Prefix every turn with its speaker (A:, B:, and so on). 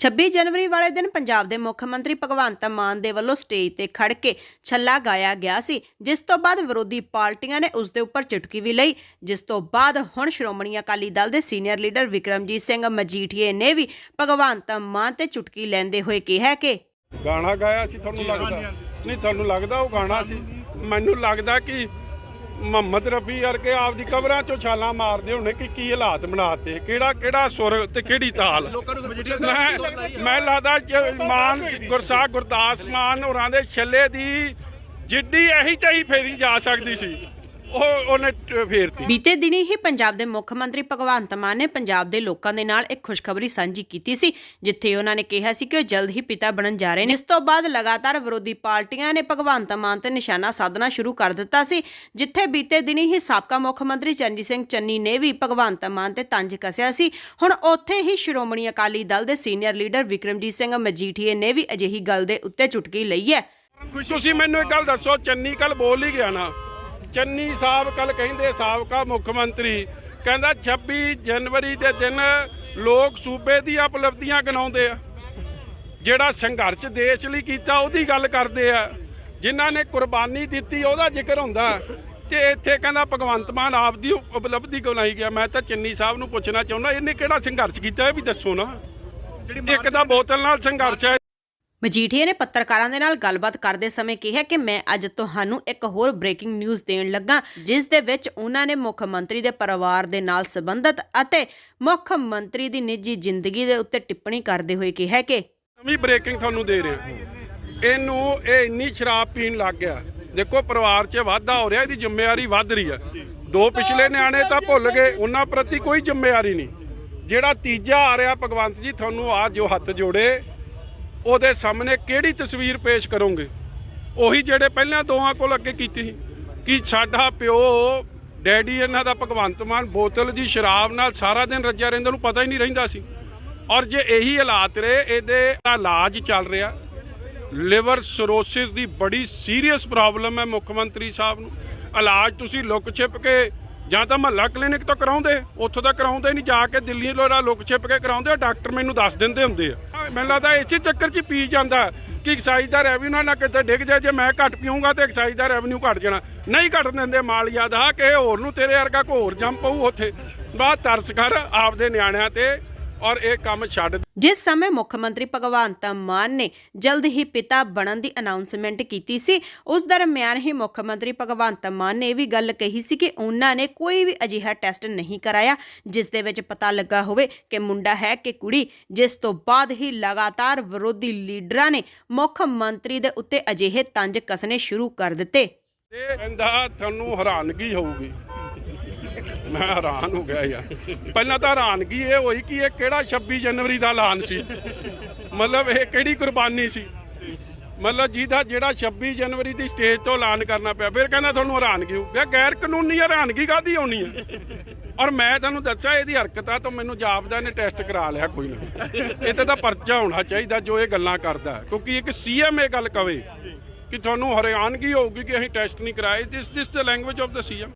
A: 26 ਜਨਵਰੀ ਵਾਲੇ ਦਿਨ ਪੰਜਾਬ ਦੇ ਮੁੱਖ ਮੰਤਰੀ ਭਗਵੰਤ ਮਾਨ ਦੇ ਵੱਲੋਂ ਸਟੇਜ ਤੇ ਖੜ ਕੇ ਛੱਲਾ ਗਾਇਆ ਗਿਆ ਸੀ ਜਿਸ ਤੋਂ ਬਾਅਦ ਵਿਰੋਧੀ ਪਾਰਟੀਆਂ ਨੇ ਉਸ ਦੇ ਉੱਪਰ ਚੁਟਕੀ ਵੀ ਲਈ ਜਿਸ ਤੋਂ ਬਾਅਦ ਹੁਣ ਸ਼੍ਰੋਮਣੀ ਅਕਾਲੀ ਦਲ ਦੇ ਸੀਨੀਅਰ ਲੀਡਰ ਵਿਕਰਮਜੀਤ ਸਿੰਘ ਮਜੀਠੀਏ ਨੇ ਵੀ ਭਗਵੰਤ ਮਾਨ ਤੇ ਚੁਟਕੀ ਲੈਂਦੇ ਹੋਏ ਕਿਹਾ ਕਿ
B: ਗਾਣਾ ਗਾਇਆ ਸੀ ਤੁਹਾਨੂੰ ਲੱਗਦਾ? ਨਹੀਂ ਤੁਹਾਨੂੰ ਲੱਗਦਾ ਉਹ ਗਾਣਾ ਸੀ? ਮੈਨੂੰ ਲੱਗਦਾ ਕਿ ਮੁਹੰਮਦ ਰਫੀ ਵਰਗੇ ਆਪਦੀ ਕਬਰਾਂ ਚੋਂ ਛਾਲਾਂ ਮਾਰਦੇ ਹੋਣੇ ਕਿ ਕੀ ਹਾਲਾਤ ਬਣਾਤੇ ਕਿਹੜਾ ਕਿਹੜਾ ਸੁਰ ਤੇ ਕਿਹੜੀ ਤਾਲ? ਮੈਂ ਮੈਂ ਲੱਗਦਾ ਮਾਨ ਗੁਰਸਾਹ ਗੁਰਦਾਸ ਮਾਨ ਹੋਰਾਂ ਦੇ ਛੱਲੇ ਦੀ ਜਿੱਡੀ ਇਹੀ ਚਾਹੀ ਫੇਰੀ ਜਾ ਸਕਦੀ ਸੀ। ਉਹ ਉਹਨੇ ਫੇਰਤੀ।
A: ਬੀਤੇ ਦਿਨੀ ਹੀ ਪੰਜਾਬ ਦੇ ਮੁੱਖ ਮੰਤਰੀ ਭਗਵੰਤ ਮਾਨ ਨੇ ਪੰਜਾਬ ਦੇ ਲੋਕਾਂ ਦੇ ਨਾਲ ਇੱਕ ਖੁਸ਼ਖਬਰੀ ਸਾਂਝੀ ਕੀਤੀ ਸੀ ਜਿੱਥੇ ਉਹਨਾਂ ਨੇ ਕਿਹਾ ਸੀ ਕਿ ਉਹ ਜਲਦ ਹੀ ਪਿਤਾ ਬਣਨ ਜਾ ਰਹੇ ਨੇ। ਇਸ ਤੋਂ ਬਾਅਦ ਲਗਾਤਾਰ ਵਿਰੋਧੀ ਪਾਰਟੀਆਂ ਨੇ ਭਗਵੰਤ ਮਾਨ ਤੇ ਨਿਸ਼ਾਨਾ ਸਾਧਣਾ ਸ਼ੁਰੂ ਕਰ ਦਿੱਤਾ ਸੀ ਜਿੱਥੇ ਬੀਤੇ ਦਿਨੀ ਹੀ ਸਾਬਕਾ ਮੁੱਖ ਮੰਤਰੀ ਚਰਨਜੀਤ ਸਿੰਘ ਚੰਨੀ ਨੇ ਵੀ ਭਗਵੰਤ ਮਾਨ ਤੇ ਤੰਜ ਕੱਸਿਆ ਸੀ। ਹੁਣ ਉੱਥੇ ਹੀ ਸ਼੍ਰੋਮਣੀ ਅਕਾਲੀ ਦਲ ਦੇ ਸੀਨੀਅਰ ਲੀਡਰ ਵਿਕਰਮਜੀਤ ਸਿੰਘ ਮਜੀਠੀਏ ਨੇ ਵੀ ਅਜਿਹੀ ਗੱਲ ਦੇ ਉੱਤੇ ਚੁਟਕੀ ਲਈ ਹੈ।
B: ਤੁਸੀਂ ਮੈਨੂੰ ਇੱਕ ਗੱਲ ਦੱਸੋ ਚੰਨੀ ਕੱਲ ਬੋਲ ਹੀ ਗਿਆ ਨਾ। ਚੰਨੀ ਸਾਹਿਬ ਕੱਲ ਕਹਿੰਦੇ ਸਾਬਕਾ ਮੁੱਖ ਮੰਤਰੀ ਕਹਿੰਦਾ 26 ਜਨਵਰੀ ਦੇ ਦਿਨ ਲੋਕ ਸੂਬੇ ਦੀਆਂ ਉਪਲਬਧੀਆਂ ਗਿਣਾਉਂਦੇ ਆ। ਜਿਹੜਾ ਸੰਘਰਸ਼ ਦੇਸ਼ ਲਈ ਕੀਤਾ ਉਹਦੀ ਗੱਲ ਕਰਦੇ ਆ। ਜਿਨ੍ਹਾਂ ਨੇ ਕੁਰਬਾਨੀ ਦਿੱਤੀ ਉਹਦਾ ਜ਼ਿਕਰ ਹੁੰਦਾ। ਤੇ ਇੱਥੇ ਕਹਿੰਦਾ ਭਗਵੰਤ ਮਾਨ ਆਪਦੀ ਉਪਲਬਧੀ ਗਿਣਾਈ ਗਿਆ। ਮੈਂ ਤਾਂ ਚੰਨੀ ਸਾਹਿਬ ਨੂੰ ਪੁੱਛਣਾ ਚਾਹੁੰਦਾ ਇਹਨੇ ਕਿਹੜਾ ਸੰਘਰਸ਼ ਕੀਤਾ? ਇਹ ਵੀ ਦੱਸੋ ਨਾ। ਇੱਕ ਤਾਂ ਬੋਤਲ ਨਾਲ ਸੰਘਰਸ਼ ਹੈ
A: ਮਜੀਠੀਆ ਨੇ ਪੱਤਰਕਾਰਾਂ ਦੇ ਨਾਲ ਗੱਲਬਾਤ ਕਰਦੇ ਸਮੇਂ ਕਿਹਾ ਕਿ ਮੈਂ ਅੱਜ ਤੁਹਾਨੂੰ ਇੱਕ ਹੋਰ ਬ੍ਰੇਕਿੰਗ ਨਿਊਜ਼ ਦੇਣ ਲੱਗਾ, ਜਿਸ ਦੇ ਵਿੱਚ ਉਹਨਾਂ ਨੇ ਮੁੱਖ ਮੰਤਰੀ ਦੇ ਪਰਿਵਾਰ ਦੇ ਨਾਲ ਸੰਬੰਧਿਤ ਅਤੇ ਮੁੱਖ ਮੰਤਰੀ ਦੀ ਨਿੱਜੀ ਜ਼ਿੰਦਗੀ ਦੇ ਉੱਤੇ ਟਿੱਪਣੀ ਕਰਦੇ ਹੋਏ ਕਿਹਾ ਕਿ
B: ਨਵੀਂ ਬ੍ਰੇਕਿੰਗ ਤੁਹਾਨੂੰ ਦੇ ਰਿਹਾ ਇਹਨੂੰ ਇਹ ਇੰਨੀ ਸ਼ਰਾਬ ਪੀਣ ਲੱਗ ਗਿਆ। ਦੇਖੋ, ਪਰਿਵਾਰ 'ਚ ਵਾਧਾ ਹੋ ਰਿਹਾ, ਇਹਦੀ ਜ਼ਿੰਮੇਵਾਰੀ ਵੱਧ ਰਹੀ ਹੈ ਦੋ ਪਿਛਲੇ ਨਿਆਣੇ ਤਾਂ ਭੁੱਲ ਗਏ, ਉਹਨਾਂ ਪ੍ਰਤੀ ਕੋਈ ਜ਼ਿੰਮੇਵਾਰੀ ਨਹੀਂ। ਜਿਹੜਾ ਤੀਜਾ ਆ ਰਿਹਾ, ਭਗਵੰਤ ਜੀ, ਤੁਹਾਨੂੰ ਆ ਜੋ ਹੱਥ ਜੋੜੇ ਉਹਦੇ ਸਾਹਮਣੇ ਕਿਹੜੀ ਤਸਵੀਰ ਪੇਸ਼ ਕਰੋਗੇ? ਉਹੀ ਜਿਹੜੇ ਪਹਿਲਾਂ ਦੋਹਾਂ ਕੋਲ ਅੱਗੇ ਕੀਤੀ ਸੀ, ਕਿ ਸਾਡਾ ਪਿਓ, ਡੈਡੀ ਇਹਨਾਂ ਦਾ ਭਗਵੰਤ ਮਾਨ ਬੋਤਲ ਦੀ ਸ਼ਰਾਬ ਨਾਲ ਸਾਰਾ ਦਿਨ ਰੱਜਿਆ ਰਹਿੰਦਾ ਨੂੰ ਪਤਾ ਹੀ ਨਹੀਂ ਰਹਿੰਦਾ ਸੀ। ਔਰ ਜੇ ਇਹੀ ਹਾਲਾਤ ਰਹੇ, ਇਹਦੇ ਇਲਾਜ ਚੱਲ ਰਿਹਾ। ਲਿਵਰ ਸਰੋਸਿਸ ਦੀ ਬੜੀ ਸੀਰੀਅਸ ਪ੍ਰੋਬਲਮ ਹੈ ਮੁੱਖ ਮੰਤਰੀ ਸਾਹਿਬ ਨੂੰ। ਇਲਾਜ ਤੁਸੀਂ ਲੁੱਕ ਛਿਪ ਕੇ ਜਾਂ ਤਾਂ ਮਹੱਲਾ ਕਲੀਨਿਕ ਤੋਂ ਕਰਾਉਂਦੇ, ਉੱਥੋਂ ਤਾਂ ਕਰਾਉਂਦੇ ਨਹੀਂ, ਜਾ ਕੇ ਦਿੱਲੀ ਲੋਰਾ ਲੁੱਕ ਛਿਪ ਕੇ ਕਰਾਉਂਦੇ ਡਾਕਟਰ ਮੈਨੂੰ ਦੱਸ ਦਿੰਦੇ ਹੁੰਦੇ ਆ। ਮੈਨੂੰ ਲੱਗਦਾ ਇਸੇ ਚੱਕਰ 'ਚ ਪੀ ਜਾਂਦਾ ਕਿ ਐਕਸਾਈਜ਼ ਦਾ ਰੈਵਨਿਊ ਨਾ ਕਿਤੇ ਡਿੱਗ ਜਾਏ, ਜੇ ਮੈਂ ਘੱਟ ਪੀਊਂਗਾ ਤੇ ਐਕਸਾਈਜ਼ ਦਾ ਰੈਵਨਿਊ ਘਟ ਜਾਣਾ। ਨਹੀਂ ਘਟ ਦਿੰਦੇ ਮਾਲੀਆ ਦਾ ਕਿ ਹੋਰ ਨੂੰ ਤੇਰੇ ਵਰਗਾ ਕੋ ਜੰਮ ਪਊ ਉੱਥੇ। ਬਾਅਦ ਤਰਸ ਕਰ ਆਪਦੇ ਨਿਆਣਿਆਂ ਤੇ ਔਰ ਇਹ ਕੰਮ ਛੱਡ
A: ਜਿਸ ਸਮੇਂ ਮੁੱਖ ਮੰਤਰੀ ਭਗਵੰਤ ਮਾਨ ਨੇ ਜਲਦ ਹੀ ਪਿਤਾ ਬਣਨ ਦੀ ਅਨਾਉਂਸਮੈਂਟ ਕੀਤੀ ਸੀ ਉਸ ਦਰਮਿਆਨ ਹੀ ਮੁੱਖ ਮੰਤਰੀ ਭਗਵੰਤ ਮਾਨ ਨੇ ਇਹ ਵੀ ਗੱਲ ਕਹੀ ਸੀ ਕਿ ਉਹਨਾਂ ਨੇ ਕੋਈ ਵੀ ਅਜਿਹਾ ਟੈਸਟ ਨਹੀਂ ਕਰਾਇਆ ਜਿਸ ਦੇ ਵਿੱਚ ਪਤਾ ਲੱਗਾ ਹੋਵੇ ਕਿ ਮੁੰਡਾ ਹੈ ਕਿ ਕੁੜੀ ਜਿਸ ਤੋਂ ਬਾਅਦ ਹੀ ਲਗਾਤਾਰ ਵਿਰੋਧੀ ਲੀਡਰਾਂ ਨੇ ਮੁੱਖ ਮੰਤਰੀ ਦੇ ਉੱਤੇ ਅਜਿਹੇ ਤੰਜ ਕੱਸਣੇ ਸ਼ੁਰੂ ਕਰ ਦਿੱਤੇ।
B: ਇਹ ਕਹਿੰਦਾ ਤੁਹਾਨੂੰ ਹੈਰਾਨਗੀ ਹੋਊਗੀ। ਮੈਂ ਹੈਰਾਨ ਹੋ ਗਿਆ ਯਾਰ। ਪਹਿਲਾਂ ਤਾਂ ਹੈਰਾਨਗੀ ਇਹ ਹੋਈ ਕਿ ਇਹ ਕਿਹੜਾ 26 ਜਨਵਰੀ ਦਾ ਐਲਾਨ ਸੀ? ਮਤਲਬ ਇਹ ਕਿਹੜੀ ਕੁਰਬਾਨੀ ਸੀ? ਮਤਲਬ ਜਿਹਦਾ ਜਿਹੜਾ 26 ਜਨਵਰੀ ਦੀ ਸਟੇਜ ਤੋਂ ਐਲਾਨ ਕਰਨਾ ਪਿਆ। ਫਿਰ ਕਹਿੰਦਾ ਤੁਹਾਨੂੰ ਹੈਰਾਨਗੀ ਹੋ ਗਿਆ ਗੈਰ ਕਾਨੂੰਨੀ ਹੈਰਾਨਗੀ ਕਾਦੀ ਆਉਣੀ ਹੈ? ਔਰ ਮੈਂ ਤੁਹਾਨੂੰ ਦੱਸਿਆ ਇਹਦੀ ਹਰਕਤ ਆ ਤਾਂ ਮੈਨੂੰ ਜਾਪਦਾ ਨੇ ਟੈਸਟ ਕਰਾ ਲਿਆ ਕੋਈ ਨਾ। ਇਹ ਤੇ ਤਾਂ ਪਰਚਾ ਹੋਣਾ ਚਾਹੀਦਾ ਜੋ ਇਹ ਗੱਲਾਂ ਕਰਦਾ ਕਿਉਂਕਿ ਇੱਕ ਸੀਐਮ ਇਹ ਗੱਲ ਕਵੇ ਕਿ ਤੁਹਾਨੂੰ ਹੈਰਾਨਗੀ ਹੋਊਗੀ ਕਿ ਅਸੀਂ ਟੈਸਟ ਨਹੀਂ ਕਰਾਏ। This this the language of the CM